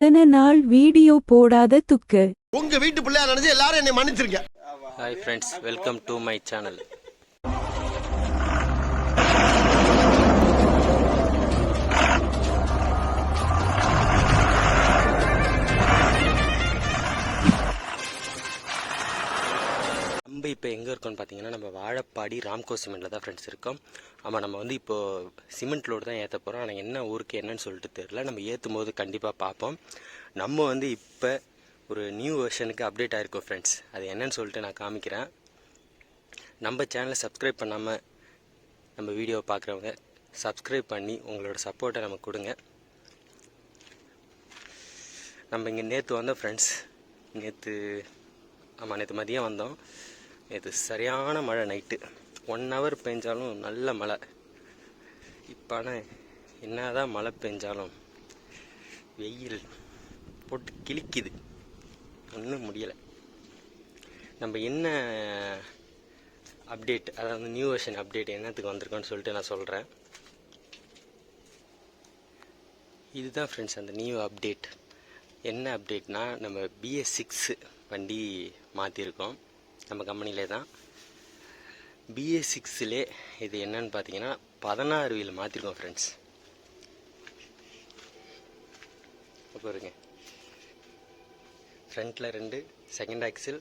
இத்தனை நாள் வீடியோ போடாத துக்கு. உங்க வீட்டு பிள்ளையா நினைச்சு எல்லாரும் என்னை மன்னிச்சிருங்க. Hi friends welcome to my channel நம்ம இப்போ எங்கே இருக்கோம்னு பார்த்தீங்கன்னா நம்ம வாழப்பாடி ராம்கோ சிமெண்ட்டில் தான் ஃப்ரெண்ட்ஸ் இருக்கோம். ஆமாம் நம்ம வந்து இப்போது சிமெண்ட் லோடு தான் ஏற்ற போகிறோம் ஆனால் என்ன ஊருக்கு என்னன்னு சொல்லிட்டு தெரில நம்ம ஏற்றும் போது கண்டிப்பாக பார்ப்போம் நம்ம வந்து இப்போ ஒரு நியூ வெர்ஷனுக்கு அப்டேட் ஆகிருக்கோம் ஃப்ரெண்ட்ஸ் அது என்னன்னு சொல்லிட்டு நான் காமிக்கிறேன். நம்ம சேனலை சப்ஸ்கிரைப் பண்ணாமல் நம்ம வீடியோ பார்க்குறவங்க சப்ஸ்கிரைப் பண்ணி உங்களோட சப்போர்ட்டை நமக்கு கொடுங்க. நம்ம இங்கே நேற்று வந்தோம் ஃப்ரெண்ட்ஸ் நேற்று ஆமாம் நேற்று மதியம் வந்தோம். இது சரியான மழை நைட்டு ஒன் ஹவர் பெஞ்சாலும் நல்ல மழை. இப்போ ஆனால் என்னதான் மழை பெஞ்சாலும் வெயில் போட்டு கிழிக்குது. ஒன்றும் முடியலை. நம்ம என்ன அப்டேட் அதாவது நியூ வெர்ஷன் அப்டேட் என்னத்துக்கு வந்திருக்கோன்னு சொல்லிட்டு நான் சொல்கிறேன் இதுதான் ஃப்ரெண்ட்ஸ் அந்த நியூ அப்டேட் என்ன அப்டேட்னா நம்ம பிஎஸ் சிக்ஸு வண்டி மாற்றிருக்கோம் நம்ம கம்பெனிலே தான். பிஎஸ் சிக்ஸிலே இது என்னன்னு பார்த்தீங்கன்னா பதினாறு வீல் மாற்றிருக்கோம் ஃப்ரெண்ட்ஸ் பாருங்க. ஃப்ரண்ட்டில் ரெண்டு செகண்ட் ஆக்சில்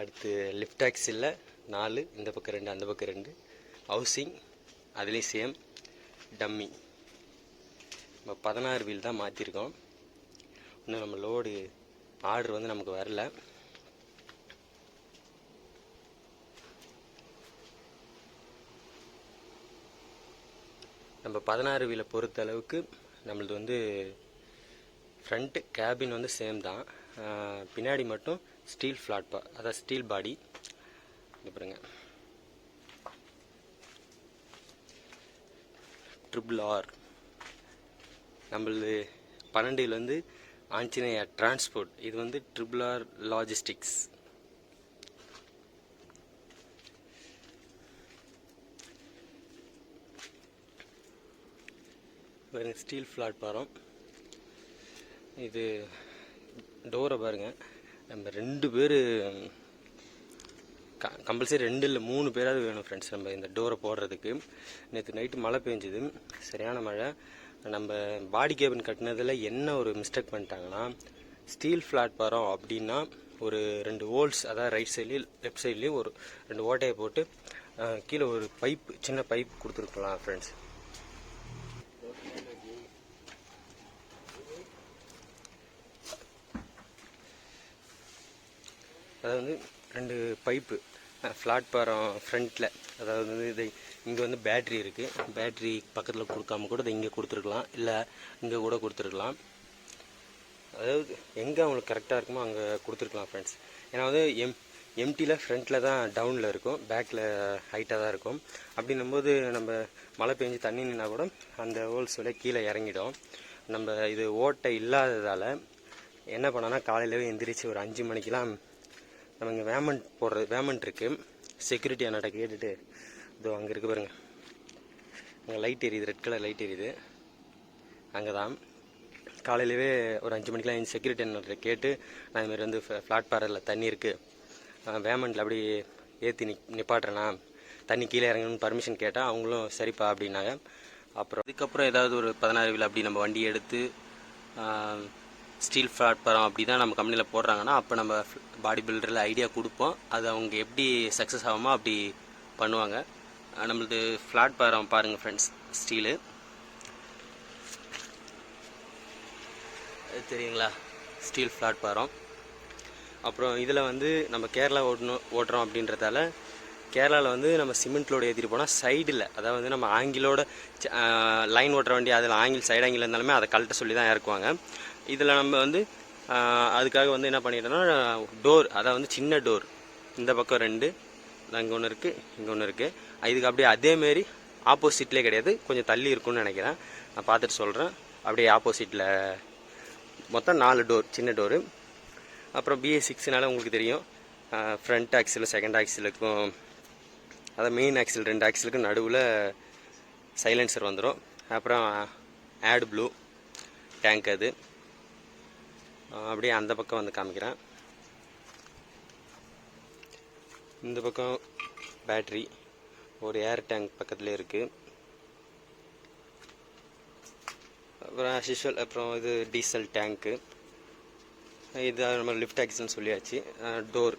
அடுத்து லிஃப்ட் ஆக்சிலில் நாலு இந்த பக்கம் ரெண்டு அந்த பக்கம் ரெண்டு. ஹவுசிங் அதுலேயும் சேம் டம்மி நம்ம பதினாறு வீல் தான் மாற்றிருக்கோம் இன்னும் நம்ம லோடு ஆர்டர் வந்து நமக்கு வரல. நம்ம பதினாறு வீலை பொறுத்த அளவுக்கு நம்மளது வந்து ஃப்ரண்ட்டு கேபின் வந்து சேம் தான். பின்னாடி மட்டும் ஸ்டீல் ஃப்ளாட் பா அதாவது ஸ்டீல் பாடி பாருங்க. ட்ரிபிள் ஆர் நம்மளது பன்னெண்டுலேருந்து ஆஞ்சநேயா டிரான்ஸ்போர்ட் இது வந்து ட்ரிபிள் ஆர் லாஜிஸ்டிக்ஸ் பாருங்கள் ஸ்டீல் பிளாட்பாரம் இது டோரை பாருங்கள் நம்ம ரெண்டு பேர் கம்பல்சரி ரெண்டு இல்லை மூணு பேராவது வேணும் ஃப்ரெண்ட்ஸ் நம்ம இந்த டோரை போடுறதுக்கு. நேற்று நைட்டு மழை பெஞ்சுது. சரியான மழை. நம்ம பாடி கேபின் கட்டினதில் என்ன ஒரு மிஸ்டேக் பண்ணிட்டாங்கன்னா ஸ்டீல் பிளாட்பாரம் அப்படின்னா ஒரு ரெண்டு ஹோல்ஸ் அதாவது ரைட் சைட்லேயும் லெஃப்ட் சைட்லேயும் ஒரு ரெண்டு ஓட்டையை போட்டு கீழே ஒரு பைப் சின்ன பைப் கொடுத்துருக்கலாம் ஃப்ரெண்ட்ஸ் அதாவது வந்து ரெண்டு பைப்பு ஃப்ளாட் பாரம் ஃப்ரண்ட்டில் அதாவது வந்து இது இங்கே வந்து பேட்ரி இருக்குது பேட்ரி பக்கத்தில் கொடுக்காம கூட இதை இங்கே கொடுத்துருக்கலாம். இல்லை இங்கே கூட கொடுத்துருக்கலாம். அதாவது எங்கே அவங்களுக்கு கரெக்டாக இருக்குமோ அங்கே கொடுத்துருக்கலாம் ஃப்ரெண்ட்ஸ் ஏன்னா வந்து எம் எம்டியில் ஃப்ரண்ட்டில் தான் டவுனில் இருக்கும். பேக்கில் ஹைட்டாக தான் இருக்கும். அப்படின்னும்போது நம்ம மழை பெஞ்சு தண்ணி நின்னா கூட அந்த ஹோல்ஸ் வழியாக கீழே இறங்கிடும். நம்ம இது ஓட்டை இல்லாததால் என்ன பண்ணோன்னா காலையிலவே எந்திரிச்சு ஒரு அஞ்சு மணிக்கெலாம் நம்ம இங்கே வேமெண்ட் போடுறது வேமெண்ட் இருக்குது செக்யூரிட்டி அண்ணாட்ட கேட்டுட்டு இதோ அங்கே இருக்கு பாருங்கள் அங்கே லைட் எரியுது ரெட் கலர் லைட் எரியுது. அங்கே தான் காலையிலவே ஒரு அஞ்சு மணிக்கெலாம் என் செக்யூரிட்டி அண்ணாட்ட கேட்டு நான் இதுமாரி வந்து ஃப்ளாட் பாரில் தண்ணி இருக்குது வேமண்டில் அப்படி ஏற்றி நி நிப்பாட்டுறேண்ணா தண்ணி கீழே இறங்கணும்னு பர்மிஷன் கேட்டால் அவங்களும் சரிப்பா அப்படின்னாங்க. அப்புறம் அதுக்கப்புறம் ஏதாவது ஒரு பதினாறு வீல் அப்படி நம்ம வண்டி எடுத்து ஸ்டீல் பிளாட்ஃபாரம் அப்படி தான் நம்ம கம்பெனியில் போடுறாங்கன்னா அப்போ நம்ம பாடி பில்டரில் ஐடியா கொடுப்போம். அது அவங்க எப்படி சக்ஸஸ் ஆகுமோ அப்படி பண்ணுவாங்க. நம்மளது ஃப்ளாட் பாரம் பாருங்கள் ஃப்ரெண்ட்ஸ் ஸ்டீலு. தெரியுங்களா? ஸ்டீல் ஃப்ளாட் பாரம் அப்புறம் இதில் வந்து நம்ம கேரளா ஓட்டணும் ஓட்டுறோம் அப்படின்றதால கேரளாவில் வந்து நம்ம சிமெண்ட் லோடு ஏற்றிட்டு போனால் சைடில் அதாவது வந்து நம்ம ஆங்கிலோட லைன் ஓட்டுற வண்டி அதில் ஆங்கில் சைடு ஆங்கில் இருந்தாலுமே அதை கழட்ட சொல்லி தான் இறக்குவாங்க. இதில் நம்ம வந்து அதுக்காக வந்து என்ன பண்ணிட்டோம்னா டோர் அதாவது வந்து சின்ன டோர். இந்த பக்கம் ரெண்டு அங்கே ஒன்று இருக்குது இங்கே ஒன்று இருக்குது இதுக்கு அப்படியே அதேமாரி ஆப்போசிட்லேயே கிடையாது கொஞ்சம் தள்ளி இருக்கும்னு நினைக்கிறேன். நான் பார்த்துட்டு சொல்கிறேன் அப்படியே ஆப்போசிட்டில் மொத்தம் நாலு டோர் சின்ன டோரு. அப்புறம் பிஏ சிக்ஸ்னால உங்களுக்கு தெரியும். ஃப்ரண்ட் ஆக்சில் செகண்ட் ஆக்சிலுக்கும் அதான் மெயின் ஆக்சில் ரெண்டு ஆக்சிலுக்கும் நடுவில் சைலன்சர் வந்துடும் அப்புறம் ஆட் ப்ளூ டேங்க் அது. அப்படியே அந்த பக்கம் வந்து காமிக்கிறேன். இந்த பக்கம் பேட்ரி ஒரு ஏர் டேங்க் பக்கத்துலேயே இருக்குது அப்புறம் சிஷுவல் அப்புறம் இது டீசல் டேங்க்கு இது நம்ம லிஃப்ட் ஆக்சன் சொல்லியாச்சு. டோர்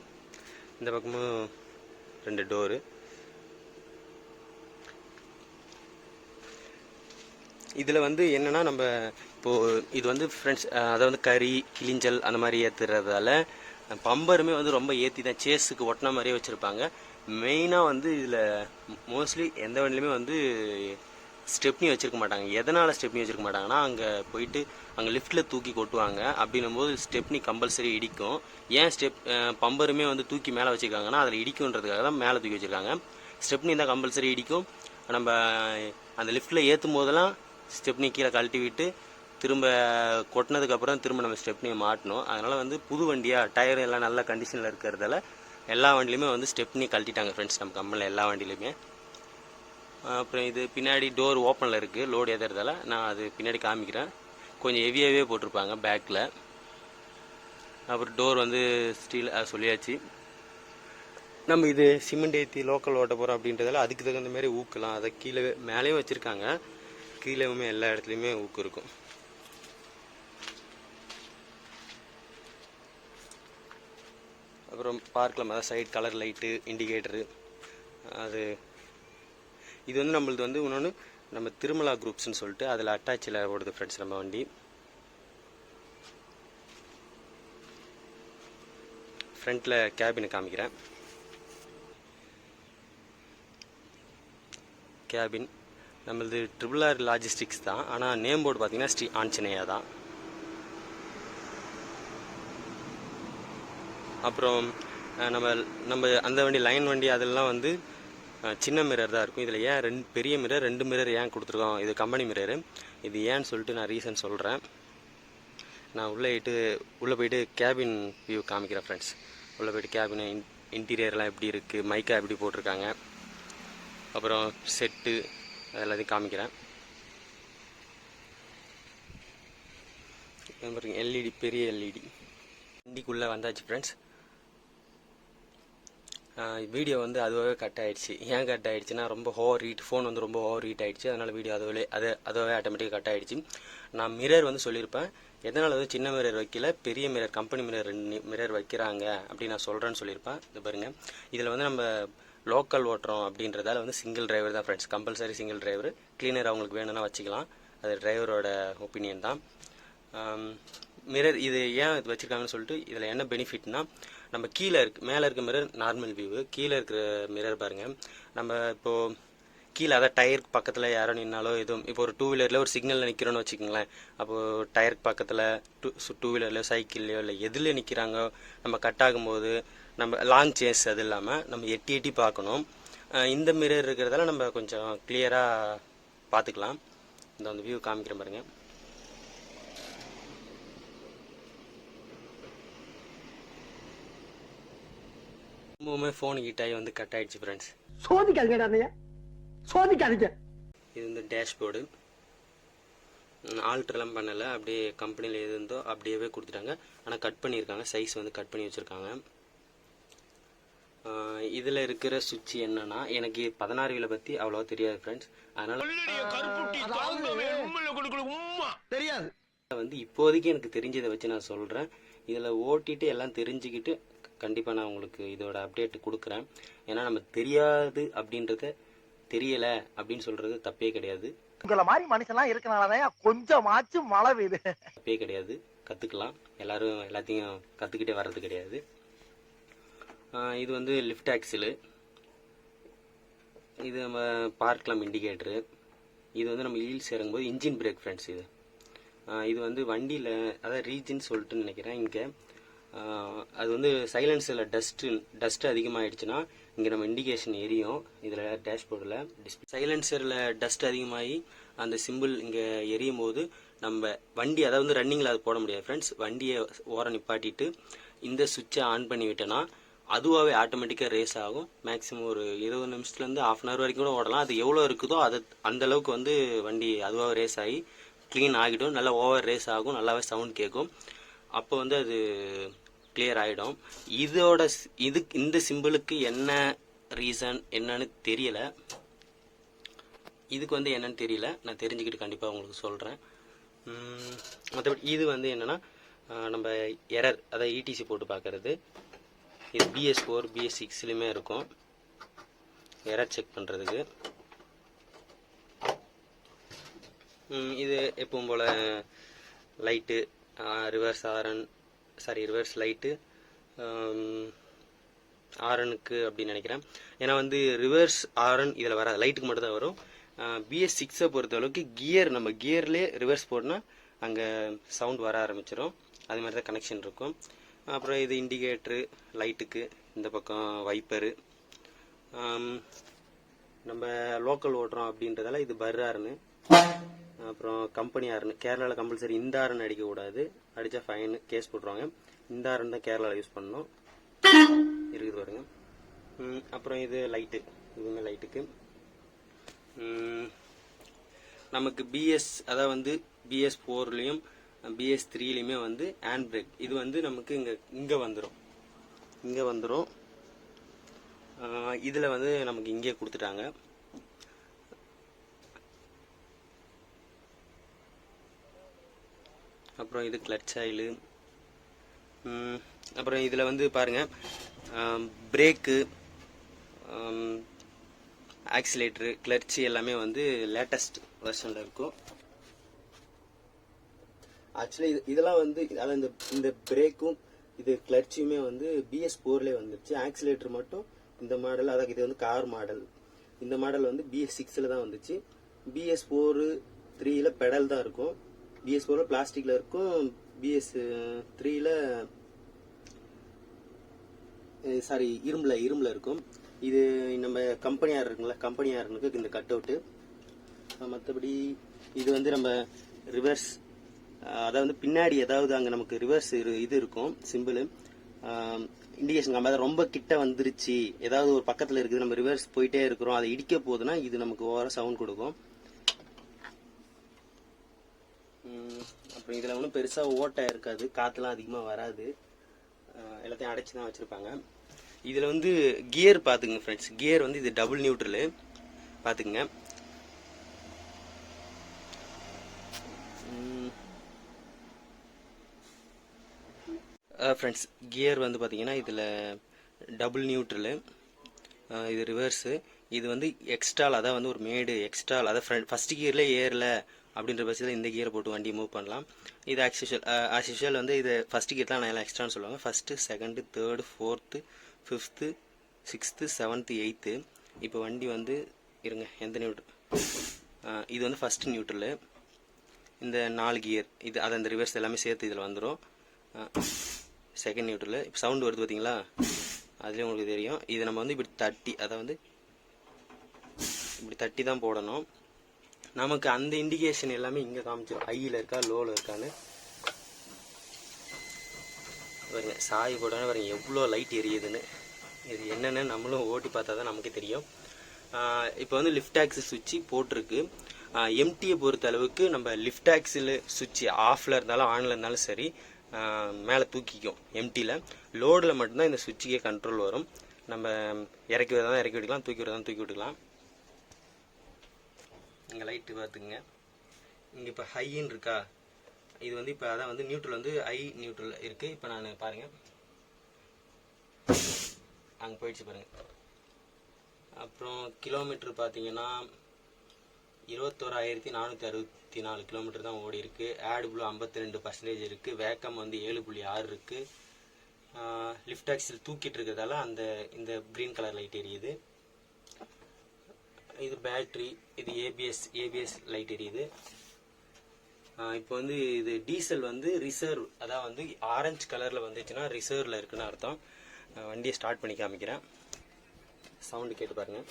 இந்த பக்கமும் ரெண்டு டோரு இதில் வந்து என்னென்னா நம்ம இப்போது இது வந்து ஃப்ரெண்ட்ஸ் அதை வந்து கறி கிளிஞ்சல் அந்த மாதிரி ஏற்றுறதால பம்பருமே வந்து ரொம்ப ஏற்றி தான் சேஸுக்கு ஒட்டின மாதிரியே வச்சுருப்பாங்க. மெயினாக வந்து இதில் மோஸ்ட்லி எந்த வண்டிலையுமே வந்து ஸ்டெப்னி வச்சுருக்க மாட்டாங்க. எதனால் ஸ்டெப்னி வச்சுருக்க மாட்டாங்கன்னா அங்கே போயிட்டு அங்கே லிஃப்ட்டில் தூக்கி கொட்டுவாங்க. அப்படின்னும் போது ஸ்டெப்னி கம்பல்சரி இடிக்கும். ஏன் ஸ்டெப் பம்பருமே வந்து தூக்கி மேலே வச்சுருக்காங்கன்னா அதில் இடிக்குன்றதுக்காக தான் மேலே தூக்கி வச்சுருக்காங்க. ஸ்டெப்னி தான் கம்பல்சரி இடிக்கும். நம்ம அந்த லிஃப்ட்டில் ஏற்றும் போதெல்லாம் ஸ்டெப்னி கீழே கழட்டி விட்டு திரும்ப கொட்டினதுக்கப்புறம் திரும்ப நம்ம ஸ்டெப்னியை மாட்டணும். அதனால் வந்து புது வண்டியாக டயர் எல்லாம் நல்ல கண்டிஷனில் இருக்கிறதால எல்லா வண்டிலையுமே வந்து ஸ்டெப்னி கழட்டிட்டாங்க ஃப்ரெண்ட்ஸ் நம்ம கம்பெனியில் எல்லா வண்டிலையுமே அப்புறம் இது பின்னாடி டோர் ஓப்பனில் இருக்குது லோடு ஏற்றுறதால நான் அது பின்னாடி காமிக்கிறேன். கொஞ்சம் ஹெவியாகவே போட்டிருப்பாங்க பேக்கில் அப்புறம் டோர் வந்து ஸ்டீல் சொல்லியாச்சு. நம்ம இது சிமெண்ட் ஏற்றி லோக்கல் ஓட்ட போகிறோம் அப்படின்றதால அதுக்கு தகுந்த மாதிரி ஊக்கலாம். அதை கீழே மேலேயும் வச்சுருக்காங்க. கீழேவுமே எல்லா இடத்துலையுமே ஊக்கு இருக்கும். அப்புறம் பார்க்கலாம் அதான் சைட் கலர் லைட்டு இண்டிகேட்டரு அது. இது வந்து நம்மளது வந்து இன்னொன்று நம்ம திருமலா குரூப்ஸ்னு சொல்லிட்டு அதில் அட்டாச்சில் ஓடுது ஃப்ரெண்ட்ஸ் நம்ம வண்டி. ஃப்ரண்ட்டில் கேபினை காமிக்கிறேன். கேபின் நம்மளது ட்ரிபிள் ஆர் லாஜிஸ்டிக்ஸ் தான். ஆனால் நேம் போர்டு பார்த்தீங்கன்னா ஸ்ரீ ஆஞ்சநேயா தான். அப்புறம் நம்ம நம்ம அந்த வண்டி லைன் வண்டி அதெல்லாம் வந்து சின்ன மிரர் தான் இருக்கும். இதில் ஏன் ரெண்டு பெரிய மிரர் ரெண்டு மிரர் ஏன் கொடுத்துருக்கோம்? இது கம்பெனி மிரரு இது ஏன்னு சொல்லிட்டு நான் ரீசன் சொல்கிறேன் நான் உள்ளே போயிட்டு உள்ளே போயிட்டு கேபின் வியூ காமிக்கிறேன் ஃப்ரெண்ட்ஸ் உள்ளே போயிட்டு கேபின் இன் இன்டீரியர்லாம் எப்படி இருக்குது மைக்கா எப்படி போட்டிருக்காங்க? அப்புறம் செட்டு எல்லாத்தையும் காமிக்கிறேன். பாருங்க எல்இடி பெரிய எல்இடி வண்டிக்குள்ளே வந்தாச்சு ஃப்ரெண்ட்ஸ் வீடியோ வந்து அதுவாகவே கட் ஆயிடுச்சு. ஏன் கட் ஆயிடுச்சுன்னா ரொம்ப ஓவர் ஹீட் ஃபோன் வந்து ரொம்ப ஓவர் ஹீட் ஆயிடுச்சு. அதனால் வீடியோ அதுவே அது அதுவாகவே ஆட்டோமேட்டிக்காக கட் ஆயிடுச்சு. நான் மிரர் வந்து சொல்லியிருப்பேன். எதனால் வந்து சின்ன மிரர் வைக்கல பெரிய மிரர் கம்பெனி மிரர் ரெண்டு மிரர் வைக்கிறாங்க அப்படின்னு நான் சொல்கிறேன்னு சொல்லியிருப்பேன். இது பாருங்க. இதில் வந்து நம்ம லோக்கல் ஓட்டுறோம் அப்படின்றதால வந்து சிங்கிள் டிரைவர் தான் friends compulsory single driver cleaner அவங்களுக்கு வேணும்னா வச்சுக்கலாம். அது டிரைவரோட ஒப்பீனியன் தான். மிரர் இது ஏன் இது சொல்லிட்டு இதில் என்ன பெனிஃபிட்னா நம்ம கீழே இருக்கு மேலே இருக்க மிரர் நார்மல் வியூவு கீழே இருக்கிற மிரர் பாருங்க. நம்ம இப்போ கீழே அதான் டயருக்கு பக்கத்தில் யாரோ நின்னாலோ எதுவும் இப்போ ஒரு டூ வீலரில் ஒரு சிக்னலில் நிற்கிறோன்னு வச்சுக்கோங்களேன். அப்போது டயருக்கு பக்கத்தில் டூ டூ வீலர்லையோ சைக்கிள்லையோ இல்லை எதில் நிற்கிறாங்க நம்ம கட் ஆகும்போது நம்ம லாங் சேஸ் அது இல்லாமல் நம்ம எட்டி எட்டி பார்க்கணும். இந்த மிரர் இருக்கிறதால நம்ம கொஞ்சம் கிளியராக பார்த்துக்கலாம். இந்த அந்த வியூ காமிக்கிறேன் பாருங்கள் ரொம்பவுமே ஃபோன் ஹீட் ஆகி வந்து கட் ஆயிடுச்சு ஃப்ரெண்ட்ஸ் சோதிக்காதீங்கடா அண்ணையா சோதிக்காதீங்க. இது வந்து டேஷ்போர்டு ஆல்ட்ரெலாம் பண்ணலை. அப்படியே கம்பெனியில் எது இருந்தோ அப்படியே கொடுத்துட்டாங்க. ஆனால் கட் பண்ணியிருக்காங்க. சைஸ் வந்து கட் பண்ணி வச்சுருக்காங்க. இதில் இருக்கிற சுவிட்ச் என்னன்னா எனக்கு பதினாறு வீலை பற்றி அவ்வளோவா தெரியாது ஃப்ரெண்ட்ஸ் அதனால் தெரியாது. வந்து இப்போதைக்கு எனக்கு தெரிஞ்சதை வச்சு நான் சொல்கிறேன் இதில் ஓட்டிட்டு எல்லாம் தெரிஞ்சுக்கிட்டு கண்டிப்பாக நான் உங்களுக்கு இதோட அப்டேட் கொடுக்குறேன். ஏன்னா நம்ம தெரியாது அப்படின்றத தெரியல அப்படின்னு சொல்கிறது தப்பே கிடையாது. உங்களை மாதிரி மனுஷன்லாம் இருக்கனாலதான் கொஞ்சமாச்சும் மழை பெய்யுது. தப்பே கிடையாது. கற்றுக்கலாம் எல்லாரும் எல்லாத்தையும் கற்றுக்கிட்டே வர்றது கிடையாது. இது வந்து லிஃப்ட் ஆக்சிலு இது நம்ம பார்க்கலாம் இண்டிகேட்டரு இது வந்து நம்ம ஹீல்ஸ் இறங்கும்போது இன்ஜின் பிரேக் ஃப்ரெண்ட்ஸ் இது. இது வந்து வண்டியில் அதாவது ரீஜன் சொல்லிட்டு நினைக்கிறேன் இங்கே. அது வந்து சைலன்ஸில் டஸ்ட்டு டஸ்ட் அதிகமாகிடுச்சுன்னா இங்கே நம்ம இண்டிகேஷன் எரியும். இதில் டேஷ்போர்டில் டிஸ்பிளே சைலன்சரில் டஸ்ட் அதிகமாகி அந்த சிம்பிள் இங்கே எரியும் போது நம்ம வண்டி அதாவது ரன்னிங்கில் அது போட முடியாது ஃப்ரெண்ட்ஸ் வண்டியை ஓரம் நிப்பாட்டிட்டு இந்த சுவிட்சை ஆன் பண்ணி விட்டோன்னா அதுவாகவே ஆட்டோமேட்டிக்காக ரேஸ் ஆகும். மேக்ஸிமம் ஒரு இருபது நிமிஷத்துலேருந்து ஆஃப் அன் ஹவர் வரைக்கும் கூட ஓடலாம். அது எவ்வளோ இருக்குதோ அது அந்த அளவுக்கு வந்து வண்டி அதுவாக ரேஸ் ஆகி க்ளீன் ஆகிடும். நல்லா ஓவர் ரேஸ் ஆகும். நல்லாவே சவுண்ட் கேட்கும். அப்போ வந்து அது கிளியர் ஆகிடும் இதோட இது இந்த சிம்பிளுக்கு என்ன ரீசன் என்னன்னு தெரியல. இதுக்கு வந்து என்னன்னு தெரியல. நான் தெரிஞ்சுக்கிட்டு கண்டிப்பாக உங்களுக்கு சொல்கிறேன் மற்றபடி இது வந்து என்னென்னா நம்ம எரர் அதாவது இடிசி போட்டு பார்க்கறது இது பிஎஸ் ஃபோர் பிஎஸ் சிக்ஸ்லையுமே இருக்கும். எரர் செக் பண்ணுறதுக்கு இது எப்பவும் போல் light reverse horn sorry reverse light ஆரனுக்கு அப்படின்னு நினைக்கிறேன். ஏன்னா வந்து ரிவர்ஸ் ஆரன் இதில் வராது. லைட்டுக்கு மட்டும் தான் வரும். பிஎஸ் சிக்ஸை பொறுத்த அளவுக்கு கியர் நம்ம கியர்லேயே ரிவர்ஸ் போடனா அங்கே சவுண்ட் வர ஆரம்பிச்சிடும் அது மாதிரி தான் கனெக்ஷன் இருக்கும். அப்புறம் இது இண்டிகேட்ரு லைட்டுக்கு இந்த பக்கம் வைப்பரு நம்ம லோக்கல் ஓட்டுறோம் அப்படின்றதால இது பர் ஆர்னு அப்புறம் கம்பெனி ஆர்னு கேரளாவில் கம்பல்சரி இந்த ஆர்னு அடிக்கக்கூடாது. அடித்தா ஃபைன் கேஸ் போட்டுருவாங்க. இந்த ஆரம் தான் கேரளாவில் யூஸ் பண்ணணும். இருக்குது பாருங்க. அப்புறம் இது லைட்டு இதுவுமே லைட்டுக்கு நமக்கு பிஎஸ் அதாவது வந்து பிஎஸ் ஃபோர்லேயும் பிஎஸ் த்ரீலையுமே வந்து ஹேண்ட் பிரேக் இது வந்து நமக்கு இங்கே இங்கே வந்துடும் இங்கே வந்துடும் இதில் வந்து நமக்கு இங்கே கொடுத்துட்டாங்க. அப்புறம் இது கிளட்ச் ஆயிலு அப்புறம் இதில் வந்து பாருங்கள் பிரேக்கு ஆக்சிலேட்ரு கிளர்ச்சி எல்லாமே வந்து லேட்டஸ்ட் வெர்ஷனில் இருக்கும். ஆக்சுவலி இது இதெல்லாம் வந்து அதாவது இந்த இந்த பிரேக்கும் இது கிளர்ச்சியுமே வந்து பிஎஸ் ஃபோர்லேயே வந்துருச்சு. ஆக்சிலேட்டர் மட்டும் இந்த மாடல் அதாவது இது வந்து கார் மாடல் இந்த மாடல் வந்து பிஎஸ் சிக்ஸில் தான் வந்துச்சு. பிஎஸ் ஃபோரு த்ரீயில் பெடல் தான் இருக்கும். பிஎஸ் ஃபோரில் பிளாஸ்டிக்கில் இருக்கும். பிஎஸ் த்ரீல சாரி இரும்பில் இரும்பில் இருக்கும். இது நம்ம கம்பெனியாக இருக்குங்களா கம்பெனியாக இருக்கு இந்த கட் அவுட்டு மற்றபடி இது வந்து நம்ம ரிவர்ஸ் அதாவது பின்னாடி ஏதாவது அங்கே நமக்கு ரிவர்ஸ் இது இருக்கும் சிம்பிள் இண்டிகேஷன் நம்ம ரொம்ப கிட்ட வந்துருச்சு. ஏதாவது ஒரு பக்கத்தில் இருக்குது நம்ம ரிவர்ஸ் போயிட்டே இருக்கிறோம். அதை இடிக்க போகுதுன்னா இது நமக்கு ஓவராக சவுண்ட் கொடுக்கும் ம், அப்புறம் இதில் ஒன்றும் பெருசாக ஓட்டை இருக்காது. காற்றுலாம் அதிகமாக வராது. எல்லாத்தையும் அடைச்சி தான் வச்சுருப்பாங்க. இதில் வந்து கியர் பார்த்துங்க ஃப்ரெண்ட்ஸ் கியர் வந்து இது டபுள் நியூட்ரலு பார்த்துக்குங்க ஃப்ரெண்ட்ஸ் கியர் வந்து பார்த்தீங்கன்னா இதில் டபுள் நியூட்ரலு இது ரிவர்ஸு இது வந்து எக்ஸ்ட்ரால் அதான் வந்து ஒரு மேடு எக்ஸ்ட்ரால் அதான் ஃப்ரெண்ட் ஃபஸ்ட் கியரில் ஏறல. அப்படின்ற பட்சத்தில் இந்த கியர் போட்டு வண்டி மூவ் பண்ணலாம். இது ஆக்சுவல் ஆக்சுவல் வந்து இது ஃபஸ்ட் கியர் தான் நான் எல்லாம் எக்ஸ்ட்ரான்னு சொல்லுவாங்க. First second third fourth fifth sixth seventh eighth இப்போ வண்டி வந்து இருங்க எந்த நியூட்ரல் இது வந்து ஃபஸ்ட்டு நியூட்ரலு இந்த நாலு கியர் இது அதை அந்த ரிவர்ஸ் எல்லாமே சேர்த்து இதில் வந்துடும் செகண்ட் நியூட்ரலு இப்போ சவுண்டு வருது பார்த்தீங்களா அதுலேயும் உங்களுக்கு தெரியும். இது நம்ம வந்து இப்படி தட்டி அதை வந்து இப்படி தட்டி தான் போடணும். நமக்கு அந்த இண்டிகேஷன் எல்லாமே இங்கே காமிச்சிடும் ஹையில் இருக்கா லோவில் இருக்கான்னு. பாருங்க சாய் போட்டோன்னே பாருங்க எவ்வளோ லைட் எரியுதுன்னு. இது என்னென்னு நம்மளும் ஓட்டி பார்த்தா தான் நமக்கு தெரியும். இப்போ வந்து லிஃப்ட் ஆக்சில் சுவிட்சு போட்டிருக்கு. எம்டியை பொறுத்த அளவுக்கு நம்ம லிஃப்ட் ஆக்சில் சுவிட்சு ஆஃபில் இருந்தாலும் ஆனில் இருந்தாலும் சரி மேலே தூக்கிக்கும் எம்டியில் லோடில் மட்டும்தான் இந்த சுவிட்சுக்கே கண்ட்ரோல் வரும். நம்ம இறக்கி விடுறதா இறக்கி விட்டுக்கலாம் தூக்கி விடுறதா தூக்கி விட்டுக்கலாம். இங்கே லைட்டு பார்த்துக்குங்க. இங்கே இப்போ ஹைன்னு இருக்கா? இது வந்து இப்போ அதான் வந்து நியூட்ரல் வந்து ஐ நியூட்ரல் இருக்குது இப்போ நான் பாருங்கள் அங்கே போயிடுச்சு பாருங்கள் அப்புறம் கிலோமீட்டர் பார்த்தீங்கன்னா இருபத்தோராயிரத்தி நானூற்றி அறுபத்தி நாலு கிலோமீட்டர் தான் ஓடி இருக்கு. ஆட் ப்ளூ ஐம்பத்தி ரெண்டு பர்சன்டேஜ் இருக்குது வேக்கம் வந்து ஏழு புள்ளி ஆறு இருக்குது லிஃப்ட் ஆக்சில் தூக்கிட்டு இருக்கிறதால அந்த இந்த க்ரீன் கலர் லைட் எரியுது. இது பேட்ரி இது ஏபிஎஸ் ஏபிஎஸ் லைட் எரியுது. இப்போ வந்து இது டீசல் வந்து ரிசர்வ் அதான் வந்து ஆரஞ்சு கலரில் வந்துச்சுன்னா ரிசர்வில் இருக்குன்னு அர்த்தம். வண்டியை ஸ்டார்ட் பண்ணி காமிக்கிறேன். சவுண்டு கேட்டு பாருங்கள்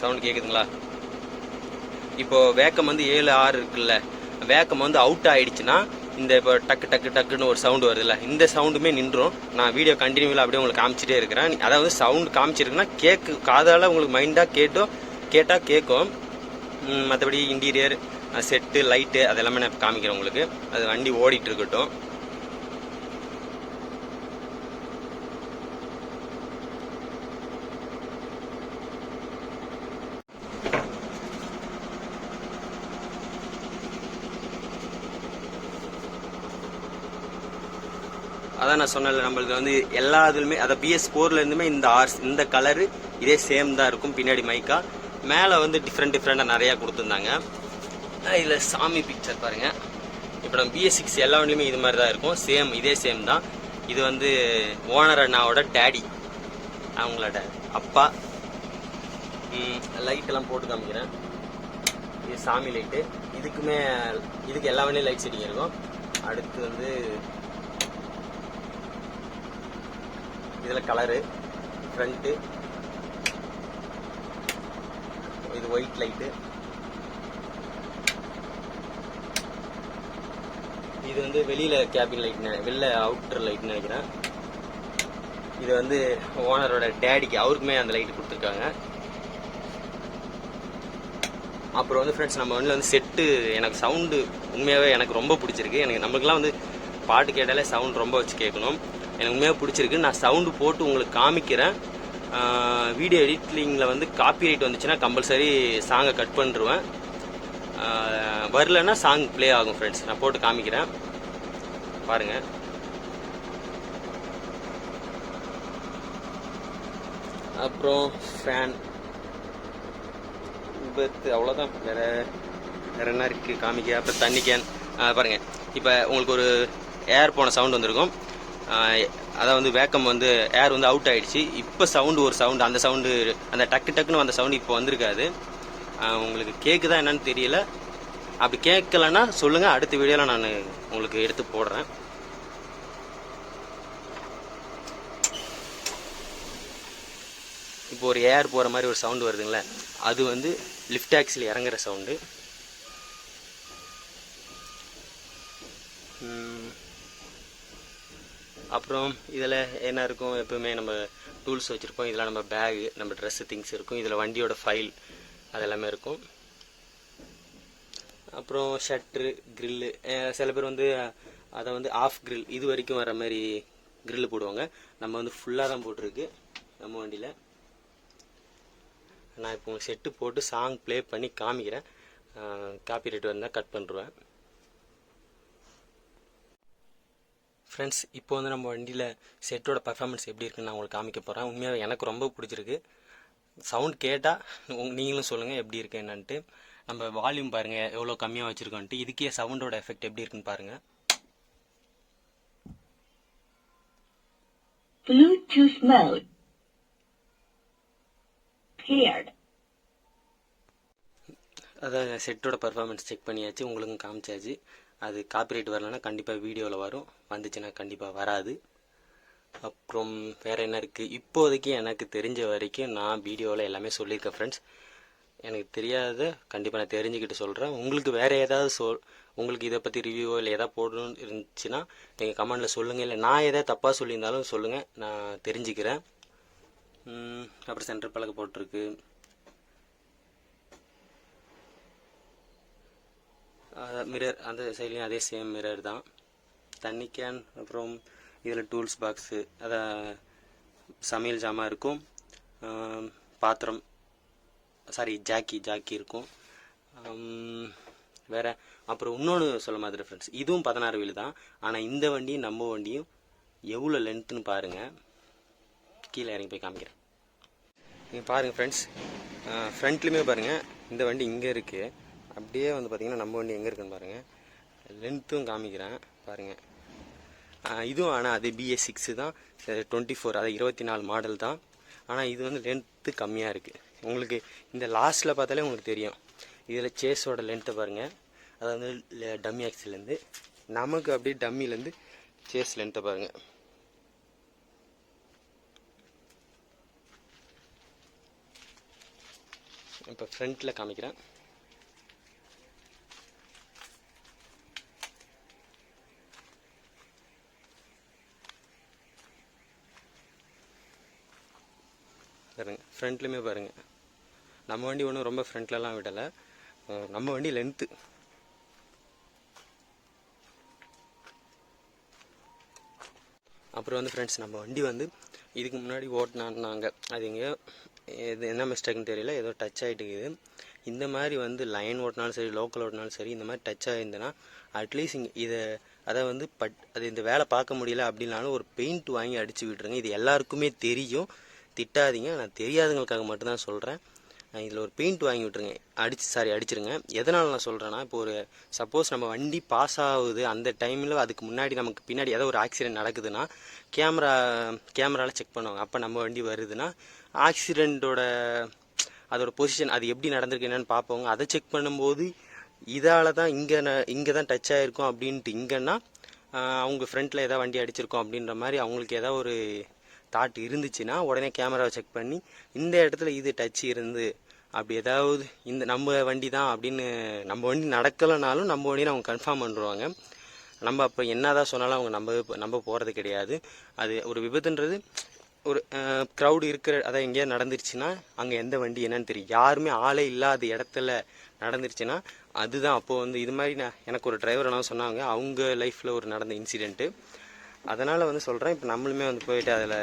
சவுண்ட் கேட்குதுங்களா இப்போ வேக்கம் வந்து ஏழு ஆறு இருக்குல்ல வேக்கம் வந்து அவுட் ஆயிடுச்சுன்னா இந்த இப்போ டக்கு டக்கு டக்குன்னு ஒரு சவுண்டு வருதுல்ல இந்த சவுண்டுமே நின்றும் நான் வீடியோ கண்டினியூவில் அப்படியே உங்களுக்கு காமிச்சிட்டே இருக்கிறேன். அதாவது சவுண்டு காமிச்சிருக்குன்னா கேக்கு காதால் உங்களுக்கு மைண்டாக கேட்டோ கேட்டால் கேட்கும். மற்றபடி இன்டீரியர் செட்டு லைட்டு அதெல்லாமே நான் காமிக்கிறேன் உங்களுக்கு. அது வண்டி ஓடிட்டு இருக்கட்டும். அதான் நான் சொன்னல நம்மளுக்கு வந்து எல்லா இதுலுமே அதை பிஎஸ் இருந்துமே இந்த ஆர்ஸ் இந்த கலரு இதே சேம் தான் இருக்கும் பின்னாடி மைக்கா மேலே வந்து டிஃப்ரெண்ட் டிஃப்ரெண்டாக நிறையா கொடுத்துருந்தாங்க. இதில் சாமி பிக்சர் பாருங்க. இப்போ நம்ம பிஎஸ் சிக்ஸ் எல்லா வண்டியுமே இது மாதிரி தான் இருக்கும். சேம் இதே சேம் தான். இது வந்து ஓனர் அண்ணாவோட டேடி அவங்களோட அப்பா. லைட் எல்லாம் போட்டு காமிக்கிறேன். இது சாமி லைட்டு இதுக்குமே இதுக்கு எல்லா வண்டியும் லைட் செட்டிங் இருக்கும். அடுத்து வந்து இதில் கலரு ஃப்ரண்ட்டு இது ஒயிட் லைட்டு இது வந்து வெளியில கேபின் லைட் வெளில அவுட்டர் லைட்னு நினைக்கிறேன். இது வந்து ஓனரோட டேடிக்கு அவருக்குமே அந்த லைட் கொடுத்துருக்காங்க. அப்புறம் வந்து ஃப்ரெண்ட்ஸ் நம்ம வண்டியில் வந்து செட்டு எனக்கு சவுண்டு உண்மையாகவே எனக்கு ரொம்ப பிடிச்சிருக்கு. எனக்கு நம்மளுக்குலாம் வந்து பாட்டு கேட்டாலே சவுண்ட் ரொம்ப வச்சு கேட்கணும். எனக்கு உண்மையாக பிடிச்சிருக்கு. நான் சவுண்டு போட்டு உங்களுக்கு காமிக்கிறேன். வீடியோ எடிட்டிங்கில் வந்து காப்பி ரைட் வந்துச்சுன்னா கம்பல்சரி சாங்கை கட் பண்ணிருவேன். வரலன்னா சாங் ப்ளே ஆகும் ஃப்ரெண்ட்ஸ் நான் போட்டு காமிக்கிறேன். பாருங்கள் அப்புறம் ஃபேன் பர்த் அவ்வளோதான் வேற வேறு என்ன இருக்குது காமிக்க. அப்புறம் தண்ணி கேன் பாருங்கள் இப்போ உங்களுக்கு ஒரு ஏர் போன சவுண்ட் வந்திருக்கும். அதான் வந்து வேக்கம் வந்து ஏர் வந்து அவுட் ஆயிடுச்சு. இப்போ சவுண்டு ஒரு சவுண்டு அந்த சவுண்டு அந்த டக்கு டக்குன்னு அந்த சவுண்டு இப்போ வந்திருக்காது. உங்களுக்கு கேக்குதா என்னன்னு தெரியல. அப்படி கேட்கலன்னா சொல்லுங்க அடுத்த வீடியோவில் நான் உங்களுக்கு எடுத்து போடுறேன். இப்போ ஒரு ஏர் போகிற மாதிரி ஒரு சவுண்டு வருதுங்களே அது வந்து லிஃப்ட் ஆக்ஸில் இறங்குற சவுண்டு அப்புறம் இதில் என்ன இருக்கும்? எப்பவுமே நம்ம டூல்ஸ் வச்சுருப்போம். இதில் நம்ம பேகு நம்ம ட்ரெஸ்ஸு திங்ஸ் இருக்கும். இதில் வண்டியோட ஃபைல் அதெல்லாமே இருக்கும். அப்புறம் ஷட்ரு க்ரில்லு சில பேர் வந்து அதை வந்து ஆஃப் க்ரில் இது வரைக்கும் வர மாதிரி க்ரில்லு போடுவாங்க. நம்ம வந்து ஃபுல்லாக தான் போட்டிருக்கு நம்ம வண்டியில். நான் இப்போ செட்டு போட்டு சாங் ப்ளே பண்ணி காமிக்கிறேன். காப்பி ரைட் வந்தால் கட் பண்ணிருவேன். ஃப்ரெண்ட்ஸ் இப்போ வந்து நம்ம வண்டியில் செட்டோட பர்ஃபார்மன்ஸ் எப்படி இருக்குன்னு நான் உங்களுக்கு காமிக்க போகிறேன் உண்மையாக எனக்கு ரொம்ப பிடிச்சிருக்கு. சவுண்ட் கேட்டால் நீங்களும் சொல்லுங்கள் எப்படி இருக்கு என்னன்ட்டு. நம்ம வால்யூம் பாருங்கள் எவ்வளோ கம்மியாக வச்சுருக்கோன்ட்டு. இதுக்கே சவுண்டோட எஃபெக்ட் எப்படி இருக்குன்னு பாருங்கள் Bluetooth mode. Paired. அதான் செட்டோட பர்ஃபார்மன்ஸ் செக் பண்ணியாச்சு. உங்களுக்கும் காமிச்சாச்சு. அது காப்பிரைட் வரலன்னா கண்டிப்பாக வீடியோவில் வரும். வந்துச்சுன்னா கண்டிப்பாக வராது. அப்புறம் வேறு என்ன இருக்குது இப்போதைக்கு எனக்கு தெரிஞ்ச வரைக்கும் நான் வீடியோவில் எல்லாமே சொல்லியிருக்கேன் ஃப்ரெண்ட்ஸ் எனக்கு தெரியாத கண்டிப்பாக நான் தெரிஞ்சுக்கிட்டு சொல்கிறேன் உங்களுக்கு வேறு ஏதாவது சொல் உங்களுக்கு இதை பற்றி ரிவ்யூவோ இல்லை எதாவது போடணும்னு இருந்துச்சுன்னா நீங்கள் கமெண்டில் சொல்லுங்கள் இல்லை நான் எதாவது தப்பாக சொல்லியிருந்தாலும் சொல்லுங்கள் நான் தெரிஞ்சுக்கிறேன். அப்புறம் சென்டர் பழக்க போட்டிருக்கு. மிரர் அந்த சைட்லேயும் அதே சேம் மிரர் தான். தண்ணி கேன் அப்புறம் இதில் டூல்ஸ் பாக்ஸு அதான் சமையல் ஜாமான் இருக்கும். பாத்திரம் சாரி ஜாக்கி ஜாக்கி இருக்கும். வேறு அப்புறம் இன்னொன்று சொல்ல மாதிரி ஃப்ரெண்ட்ஸ் இதுவும் பதினாறு வீல் தான். ஆனால் இந்த வண்டியும் நம்ம வண்டியும் எவ்வளோ லென்த்துன்னு பாருங்கள் கீழே இறங்கி போய் காமிக்கிறேன். நீங்கள் பாருங்கள் ஃப்ரெண்ட்ஸ் ஃப்ரண்ட்லேயுமே பாருங்கள் இந்த வண்டி இங்கே இருக்குது அப்படியே வந்து பார்த்திங்கன்னா நம்ம வண்டி எங்கே இருக்குன்னு பாருங்கள் லென்த்தும் காமிக்கிறேன் பாருங்கள் இதுவும் ஆனால் அது பிஎஸ் சிக்ஸு தான். டுவெண்ட்டி ஃபோர் அது இருபத்தி நாலு மாடல் தான். ஆனால் இது வந்து லென்த்து கம்மியாக இருக்குது உங்களுக்கு இந்த லாஸ்ட்டில் பார்த்தாலே உங்களுக்கு தெரியும். இதில் சேஸோட லென்த்தை பாருங்கள் அது வந்து டம்மி ஆக்சிலேருந்து நமக்கு அப்படியே டம்மிலேருந்து சேஸ் லென்த்தை பாருங்கள் இப்போ ஃப்ரண்ட்டில் காமிக்கிறேன். பாருங்க ஃப்ரண்ட்லேயுமே பாருங்க. நம்ம வண்டி ஒன்றும் ரொம்ப ஃப்ரண்ட்லலாம் விடலை. நம்ம வண்டி லென்த்து அப்புறம் வந்து ஃப்ரெண்ட்ஸ் நம்ம வண்டி வந்து இதுக்கு முன்னாடி ஓட்டினாங்க. அது எங்கேயோ இது என்ன மிஸ்டேக்னு தெரியல ஏதோ டச் ஆகிட்டு இருக்குது. இந்த மாதிரி வந்து லைன் ஓட்டினாலும் சரி லோக்கல் ஓட்டினாலும் சரி இந்த மாதிரி டச் ஆகிருந்ததுன்னா அட்லீஸ்ட் இங்கே இதை அதை வந்து பட் அது இந்த வேலை பார்க்க முடியல அப்படின்னாலும் ஒரு பெயிண்ட் வாங்கி அடித்து விட்டுருங்க. இது எல்லாருக்குமே தெரியும். திட்டாதீங்க. நான் தெரியாதவங்களுக்காக மட்டும்தான் சொல்கிறேன் இதில் ஒரு பெயிண்ட் வாங்கி விட்ருங்க அடிச்சு சாரி அடிச்சிருங்க. எதனால் நான் சொல்கிறேன்னா இப்போ ஒரு சப்போஸ் நம்ம வண்டி பாஸ் ஆகுது அந்த டைமில் அதுக்கு முன்னாடி நமக்கு பின்னாடி ஏதோ ஒரு ஆக்சிடென்ட் நடக்குதுன்னா கேமரா கேமராவில் செக் பண்ணுவாங்க. அப்போ நம்ம வண்டி வருதுன்னா ஆக்சிடெண்ட்டோட அதோட பொசிஷன் அது எப்படி நடந்திருக்கு என்னன்னு பார்ப்போங்க அதை செக் பண்ணும்போது இதால் தான் இங்கே இங்கே தான் டச் ஆகிருக்கும் அப்படின்ட்டு. இங்கன்னா அவங்க ஃப்ரண்ட்டில் ஏதாவது வண்டி அடிச்சிருக்கோம் அப்படின்ற மாதிரி அவங்களுக்கு ஏதாவது ஒரு தாட் இருந்துச்சுன்னா உடனே கேமராவை செக் பண்ணி இந்த இடத்துல இது டச் இருந்து அப்படி ஏதாவது இந்த நம்ம வண்டி தான் அப்படின்னு நம்ம வண்டி நடக்கலைனாலும் நம்ம வண்டியில் அவங்க கன்ஃபார்ம் பண்ணுவாங்க நம்ம அப்போ என்னதான் சொன்னாலும் அவங்க நம்ப நம்ப போகிறது கிடையாது. அது ஒரு விபத்துன்றது ஒரு க்ரௌடு இருக்கிற அதான் எங்கேயா நடந்துருச்சுன்னா அங்கே எந்த வண்டி என்னன்னு தெரியும். யாருமே ஆளே இல்லாத இடத்துல நடந்துருச்சுன்னா அதுதான் அப்போது வந்து இது மாதிரி நான் எனக்கு ஒரு டிரைவர் என்ன சொன்னாங்க. அவங்க லைஃப்பில் ஒரு நடந்த இன்சிடெண்ட்டு அதனால் வந்து சொல்கிறேன் இப்போ நம்மளுமே வந்து போயிட்டு அதில்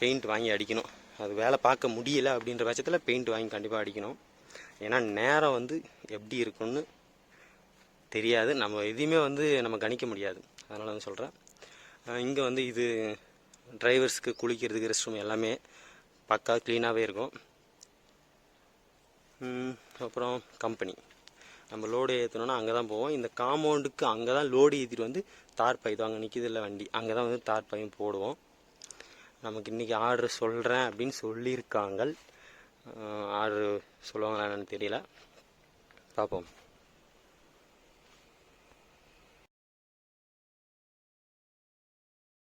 பெயிண்ட் வாங்கி அடிக்கணும். அது வேலை பார்க்க முடியல அப்படின்ற பட்சத்தில் பெயிண்ட் வாங்கி கண்டிப்பாக அடிக்கணும். ஏன்னா நேரம் வந்து எப்படி இருக்குன்னு தெரியாது. நம்ம எதையுமே வந்து நம்ம கணிக்க முடியாது. அதனால் வந்து சொல்கிறேன் இங்கே வந்து இது டிரைவர்ஸ்க்கு குளிக்கிறதுக்கு ரெஸ்ட் ரூம் எல்லாமே பக்கா க்ளீனாகவே இருக்கும். அப்புறம் கம்பெனி நம்ம லோடு ஏற்றணும்னா அங்கே தான் போவோம். இந்த காம்பவுண்டுக்கு அங்கே தான் லோடு ஏற்றிட்டு வந்து தார் பை அங்கே நிற்கிதில்ல வண்டி அங்கே தான் வந்து தார் பாயும் போடுவோம். நமக்கு இன்றைக்கி ஆர்டர் சொல்கிறேன் அப்படின்னு சொல்லியிருக்காங்க ஆர்டர் சொல்லுவாங்களா என்னன்னு தெரியல. பார்ப்போம்.